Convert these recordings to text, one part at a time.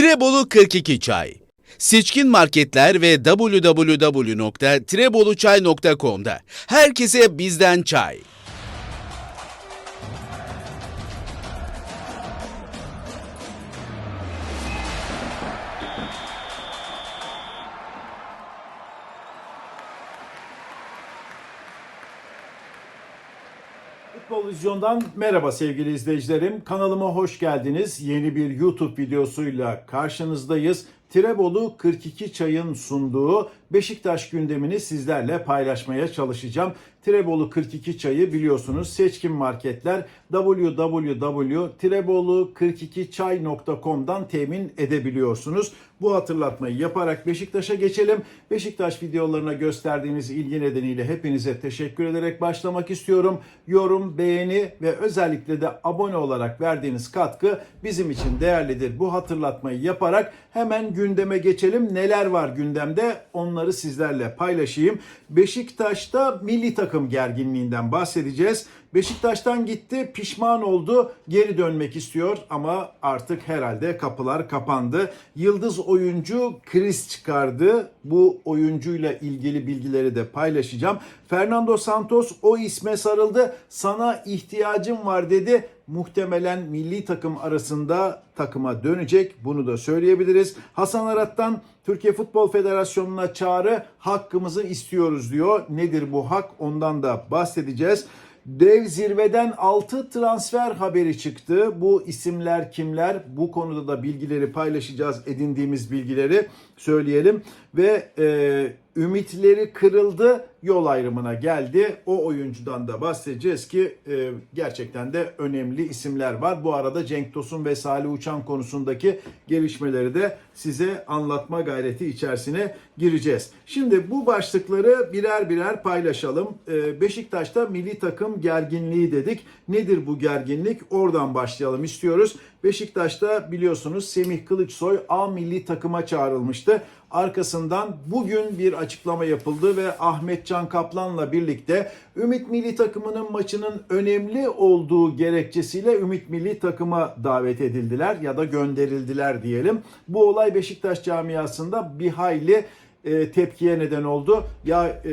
Tirebolu 42 Çay Seçkin marketler ve www.treboluçay.com'da herkese bizden çay. Futbol Vizyon'dan merhaba sevgili izleyicilerim. Kanalıma hoş geldiniz. Yeni bir YouTube videosuyla karşınızdayız. Tirebolu 42 Çay'ın sunduğu Beşiktaş gündemini sizlerle paylaşmaya çalışacağım. Tirebolu 42 Çay'ı biliyorsunuz seçkin marketler www.tirebolu42çay.com'dan temin edebiliyorsunuz. Bu hatırlatmayı yaparak Beşiktaş'a geçelim. Beşiktaş videolarına gösterdiğiniz ilgi nedeniyle hepinize teşekkür ederek başlamak istiyorum. Yorum, beğeni ve özellikle de abone olarak verdiğiniz katkı bizim için değerlidir. Bu hatırlatmayı yaparak hemen gündeme geçelim. Neler var gündemde onları sizlerle paylaşayım. Beşiktaş'ta milli takım gerginliğinden bahsedeceğiz. Beşiktaş'tan gitti, pişman oldu, geri dönmek istiyor ama artık herhalde kapılar kapandı. Yıldız oyuncu Chris çıkardı. Bu oyuncuyla ilgili bilgileri de paylaşacağım. Fernando Santos o isme sarıldı. Sana ihtiyacım var dedi. Muhtemelen milli takım arasında takıma dönecek. Bunu da söyleyebiliriz. Hasan Arat'tan Türkiye Futbol Federasyonu'na çağrı hakkımızı istiyoruz diyor. Nedir bu hak? Ondan da bahsedeceğiz. Dev zirveden 6 transfer haberi çıktı. Bu isimler kimler? Bu konuda da bilgileri paylaşacağız. Edindiğimiz bilgileri söyleyelim. Ve e, ümitleri kırıldı. Yol ayrımına geldi. O oyuncudan da bahsedeceğiz ki e, gerçekten de önemli isimler var. Bu arada Cenk Tosun ve Salih Uçan konusundaki gelişmeleri de size anlatma gayreti içerisine gireceğiz. Şimdi bu başlıkları birer birer paylaşalım. E, Beşiktaş'ta milli takım gerginliği dedik. Nedir bu gerginlik? Oradan başlayalım istiyoruz. Beşiktaş'ta biliyorsunuz Semih Kılıçsoy A milli takıma çağrılmıştı. Arkasından bugün bir açıklama yapıldı ve Ahmet Can Kaplan'la birlikte Ümit Milli Takımı'nın maçının önemli olduğu gerekçesiyle Ümit Milli Takım'a davet edildiler ya da gönderildiler diyelim. Bu olay Beşiktaş camiasında bir hayli e, tepkiye neden oldu. Ya e,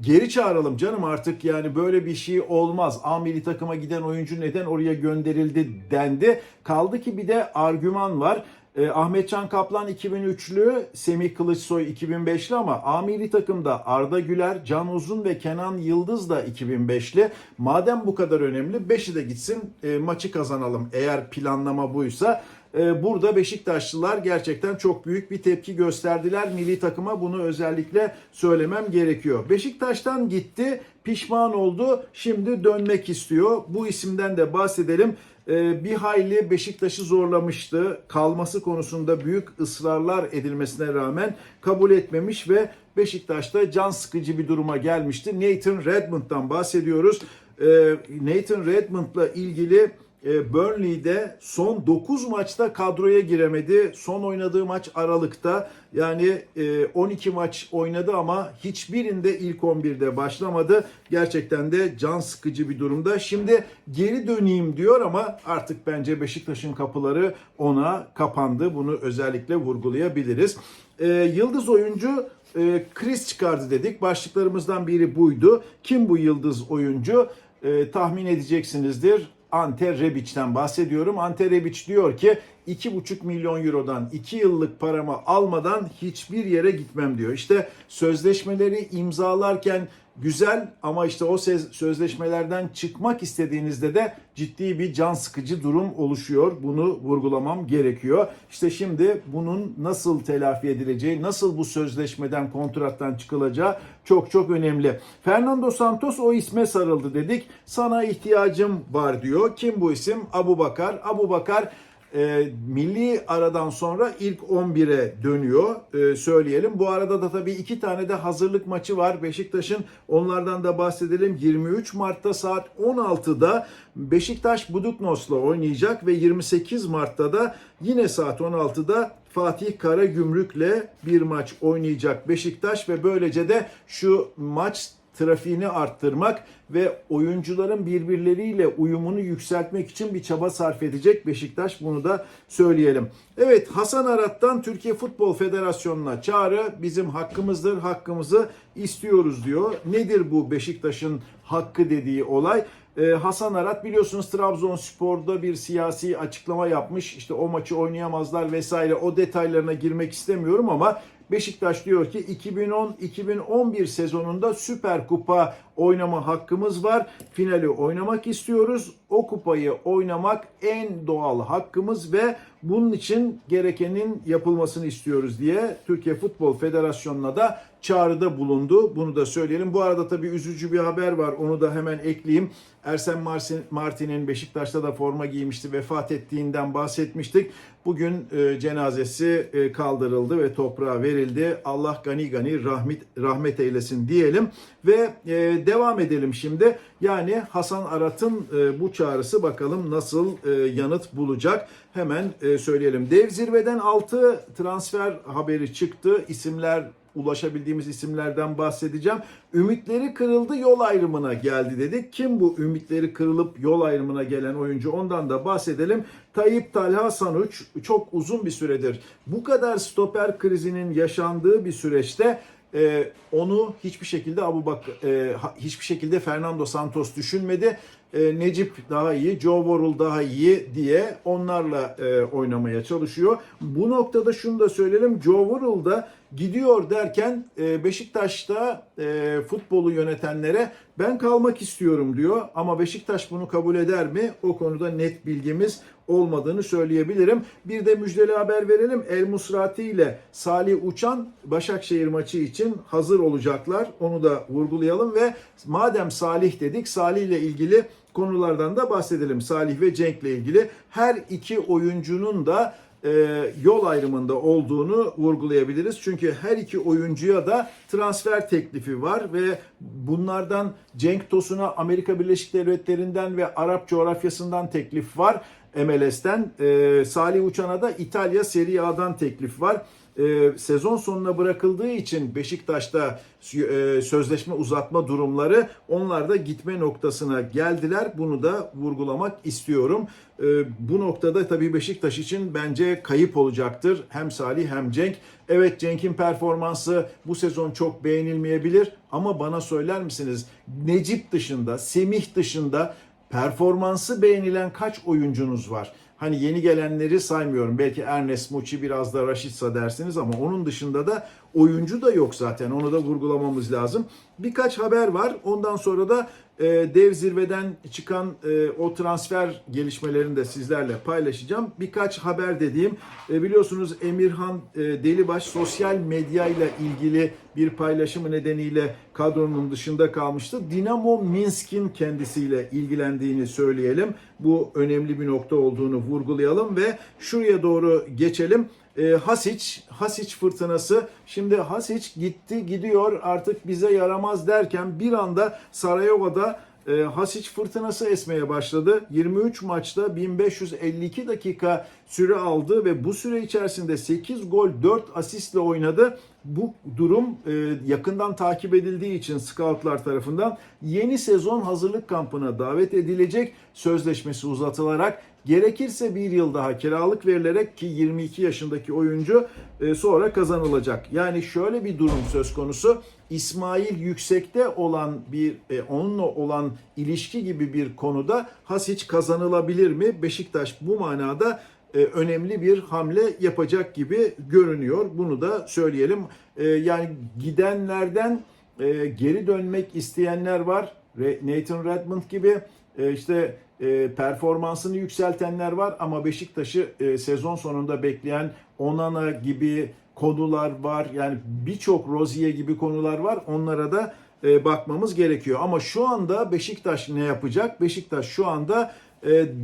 geri çağıralım canım artık yani böyle bir şey olmaz. A milli takıma giden oyuncu neden oraya gönderildi dendi. Kaldı ki bir de argüman var. E, Ahmetcan Kaplan 2003'lü, Semih Kılıçsoy 2005'li ama A milli takımda Arda Güler, Can Uzun ve Kenan Yıldız da 2005'li. Madem bu kadar önemli 5'i de gitsin e, maçı kazanalım eğer planlama buysa. E, burada Beşiktaşlılar gerçekten çok büyük bir tepki gösterdiler milli takıma. Bunu özellikle söylemem gerekiyor. Beşiktaş'tan gitti, pişman oldu, şimdi dönmek istiyor. Bu isimden de bahsedelim. E, bir hayli Beşiktaş'ı zorlamıştı. Kalması konusunda büyük ısrarlar edilmesine rağmen kabul etmemiş ve Beşiktaş'ta can sıkıcı bir duruma gelmişti. Nathan Redmond'dan bahsediyoruz. E, Nathan Redmond'la ilgili Burnley'de son 9 maçta kadroya giremedi. Son oynadığı maç Aralık'ta. Yani e, 12 maç oynadı ama hiçbirinde ilk 11'de başlamadı. Gerçekten de can sıkıcı bir durumda. Şimdi geri döneyim diyor ama artık bence Beşiktaş'ın kapıları ona kapandı. Bunu özellikle vurgulayabiliriz. E, yıldız oyuncu e, Chris çıkardı dedik. Başlıklarımızdan biri buydu. Kim bu yıldız oyuncu? E, tahmin edeceksinizdir. Ante Rebic'ten bahsediyorum. Ante Rebic diyor ki 2,5 milyon eurodan 2 yıllık paramı almadan hiçbir yere gitmem diyor. İşte sözleşmeleri imzalarken güzel ama işte o sözleşmelerden çıkmak istediğinizde de ciddi bir can sıkıcı durum oluşuyor. Bunu vurgulamam gerekiyor. İşte şimdi bunun nasıl telafi edileceği, nasıl bu sözleşmeden, kontrattan çıkılacağı çok çok önemli. Fernando Santos o isme sarıldı dedik. Sana ihtiyacım var diyor. Kim bu isim? Abu Bakar. Abu Bakar e, milli aradan sonra ilk 11'e dönüyor e, söyleyelim. Bu arada da tabii iki tane de hazırlık maçı var Beşiktaş'ın. Onlardan da bahsedelim. 23 Mart'ta saat 16'da Beşiktaş Buduknos'la oynayacak ve 28 Mart'ta da yine saat 16'da Fatih Karagümrük'le bir maç oynayacak Beşiktaş ve böylece de şu maç trafiğini arttırmak ve oyuncuların birbirleriyle uyumunu yükseltmek için bir çaba sarf edecek Beşiktaş bunu da söyleyelim. Evet Hasan Arat'tan Türkiye Futbol Federasyonu'na çağrı bizim hakkımızdır hakkımızı istiyoruz diyor. Nedir bu Beşiktaş'ın hakkı dediği olay? Ee, Hasan Arat biliyorsunuz Trabzonspor'da bir siyasi açıklama yapmış. İşte o maçı oynayamazlar vesaire o detaylarına girmek istemiyorum ama Beşiktaş diyor ki 2010-2011 sezonunda Süper Kupa oynama hakkımız var. Finali oynamak istiyoruz. O kupayı oynamak en doğal hakkımız ve bunun için gerekenin yapılmasını istiyoruz diye Türkiye Futbol Federasyonu'na da çağrıda bulundu. Bunu da söyleyelim. Bu arada tabii üzücü bir haber var. Onu da hemen ekleyeyim. Ersen Martin'in Beşiktaş'ta da forma giymişti. Vefat ettiğinden bahsetmiştik. Bugün e, cenazesi e, kaldırıldı ve toprağa verildi. Allah gani gani rahmet rahmet eylesin diyelim ve e, devam edelim şimdi. Yani Hasan Arat'ın e, bu çağrısı bakalım nasıl e, yanıt bulacak. Hemen e, söyleyelim. Dev zirveden 6 transfer haberi çıktı. İsimler ulaşabildiğimiz isimlerden bahsedeceğim. Ümitleri kırıldı yol ayrımına geldi dedik. Kim bu ümitleri kırılıp yol ayrımına gelen oyuncu ondan da bahsedelim. Tayyip Talha Sanuç çok uzun bir süredir bu kadar stoper krizinin yaşandığı bir süreçte e, onu hiçbir şekilde Abu Bak e, hiçbir şekilde Fernando Santos düşünmedi. E, Necip daha iyi, Joe Worrell daha iyi diye onlarla e, oynamaya çalışıyor. Bu noktada şunu da söyleyelim. Joe Worrell da gidiyor derken e, Beşiktaş'ta e, futbolu yönetenlere ben kalmak istiyorum diyor. Ama Beşiktaş bunu kabul eder mi? O konuda net bilgimiz olmadığını söyleyebilirim. Bir de müjdeli haber verelim. El Musrati ile Salih Uçan Başakşehir maçı için hazır olacaklar. Onu da vurgulayalım ve madem Salih dedik Salih ile ilgili konulardan da bahsedelim. Salih ve Cenk ile ilgili her iki oyuncunun da e, yol ayrımında olduğunu vurgulayabiliriz. Çünkü her iki oyuncuya da transfer teklifi var ve bunlardan Cenk Tosun'a Amerika Birleşik Devletleri'nden ve Arap coğrafyasından teklif var. MLS'ten. E, Salih Uçan'a da İtalya Serie A'dan teklif var. E, sezon sonuna bırakıldığı için Beşiktaş'ta e, sözleşme uzatma durumları onlar da gitme noktasına geldiler. Bunu da vurgulamak istiyorum. E, bu noktada tabii Beşiktaş için bence kayıp olacaktır. Hem Salih hem Cenk. Evet Cenk'in performansı bu sezon çok beğenilmeyebilir ama bana söyler misiniz Necip dışında, Semih dışında performansı beğenilen kaç oyuncunuz var? Hani yeni gelenleri saymıyorum. Belki Ernest Muçi biraz da Raşitsa dersiniz ama onun dışında da oyuncu da yok zaten. Onu da vurgulamamız lazım. Birkaç haber var. Ondan sonra da e, dev zirveden çıkan e, o transfer gelişmelerini de sizlerle paylaşacağım. Birkaç haber dediğim e, biliyorsunuz Emirhan e, Delibaş sosyal medya ile ilgili bir paylaşımı nedeniyle kadronun dışında kalmıştı. Dinamo Minsk'in kendisiyle ilgilendiğini söyleyelim. Bu önemli bir nokta olduğunu vurgulayalım ve şuraya doğru geçelim. E, Hasic, Hasic fırtınası. Şimdi Hasic gitti gidiyor artık bize yaramaz derken bir anda Sarajevo'da e, Hasic fırtınası esmeye başladı. 23 maçta 1552 dakika süre aldı ve bu süre içerisinde 8 gol 4 asistle oynadı. Bu durum e, yakından takip edildiği için scoutlar tarafından yeni sezon hazırlık kampına davet edilecek. Sözleşmesi uzatılarak gerekirse bir yıl daha kiralık verilerek ki 22 yaşındaki oyuncu e, sonra kazanılacak. Yani şöyle bir durum söz konusu. İsmail yüksekte olan bir e, onunla olan ilişki gibi bir konuda Hasic kazanılabilir mi? Beşiktaş bu manada önemli bir hamle yapacak gibi görünüyor. Bunu da söyleyelim. E, yani gidenlerden e, geri dönmek isteyenler var. Nathan Redmond gibi e, işte e, performansını yükseltenler var ama Beşiktaş'ı e, sezon sonunda bekleyen Onana gibi konular var. Yani birçok Rozier gibi konular var. Onlara da e, bakmamız gerekiyor. Ama şu anda Beşiktaş ne yapacak? Beşiktaş şu anda e,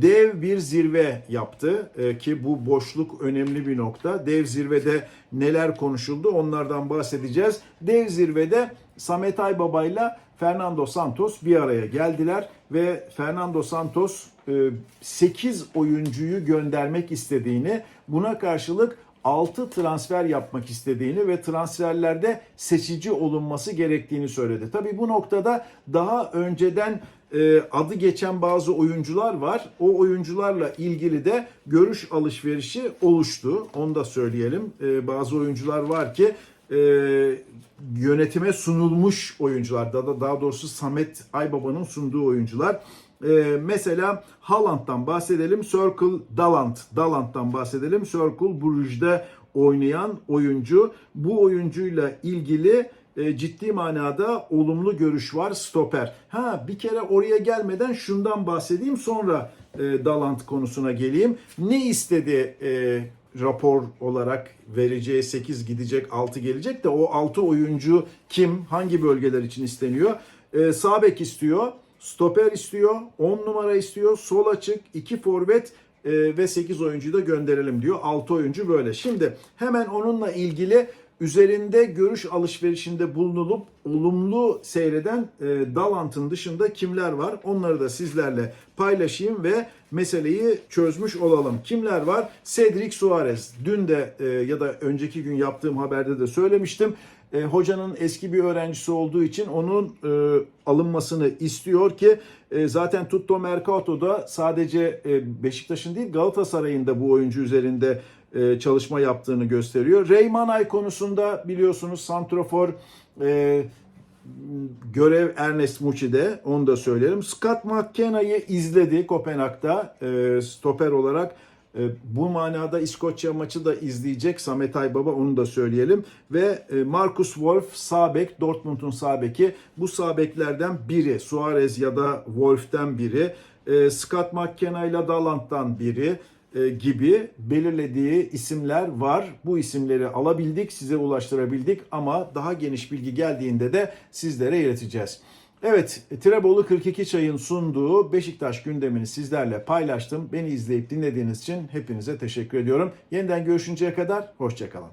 dev bir zirve yaptı E, ki bu boşluk önemli bir nokta. Dev zirvede neler konuşuldu onlardan bahsedeceğiz. Dev zirvede Samet Aybaba ile Fernando Santos bir araya geldiler ve Fernando Santos e, 8 oyuncuyu göndermek istediğini buna karşılık 6 transfer yapmak istediğini ve transferlerde seçici olunması gerektiğini söyledi. Tabii bu noktada daha önceden e, adı geçen bazı oyuncular var. O oyuncularla ilgili de görüş alışverişi oluştu. Onu da söyleyelim. E, bazı oyuncular var ki e, yönetime sunulmuş oyuncular. Daha, daha doğrusu Samet Aybaba'nın sunduğu oyuncular. E, mesela Haaland'dan bahsedelim. Circle Dalant. Dalant'tan bahsedelim. Circle Bruges'de oynayan oyuncu. Bu oyuncuyla ilgili e, ciddi manada olumlu görüş var stoper. Ha bir kere oraya gelmeden şundan bahsedeyim sonra e, Dalant konusuna geleyim. Ne istedi e, rapor olarak vereceği 8 gidecek 6 gelecek de o 6 oyuncu kim hangi bölgeler için isteniyor? E, sağ bek istiyor, stoper istiyor, 10 numara istiyor, sol açık, 2 forvet e, ve 8 oyuncuyu da gönderelim diyor. 6 oyuncu böyle. Şimdi hemen onunla ilgili üzerinde görüş alışverişinde bulunulup olumlu seyreden e, Dalant'ın dışında kimler var? Onları da sizlerle paylaşayım ve meseleyi çözmüş olalım. Kimler var? Cedric Suarez. Dün de e, ya da önceki gün yaptığım haberde de söylemiştim. E, hocanın eski bir öğrencisi olduğu için onun e, alınmasını istiyor ki e, zaten Tutto Mercato'da sadece e, Beşiktaş'ın değil Galatasaray'ın da bu oyuncu üzerinde e, çalışma yaptığını gösteriyor. Reymanay konusunda biliyorsunuz Santrofor e, görev Ernest Muçi'de onu da söyleyelim. Scott McKenna'yı izledi Kopenhag'da e, stoper olarak. E, bu manada İskoçya maçı da izleyecek Samet Aybaba onu da söyleyelim. Ve e, Marcus Wolf sağ bek Dortmund'un sağ beki. Bu sağ beklerden biri Suarez ya da Wolf'ten biri. E, Scott McKenna ile Dalant'tan biri gibi belirlediği isimler var. Bu isimleri alabildik, size ulaştırabildik ama daha geniş bilgi geldiğinde de sizlere ileteceğiz. Evet, Tirebolu 42 Çay'ın sunduğu Beşiktaş gündemini sizlerle paylaştım. Beni izleyip dinlediğiniz için hepinize teşekkür ediyorum. Yeniden görüşünceye kadar hoşçakalın.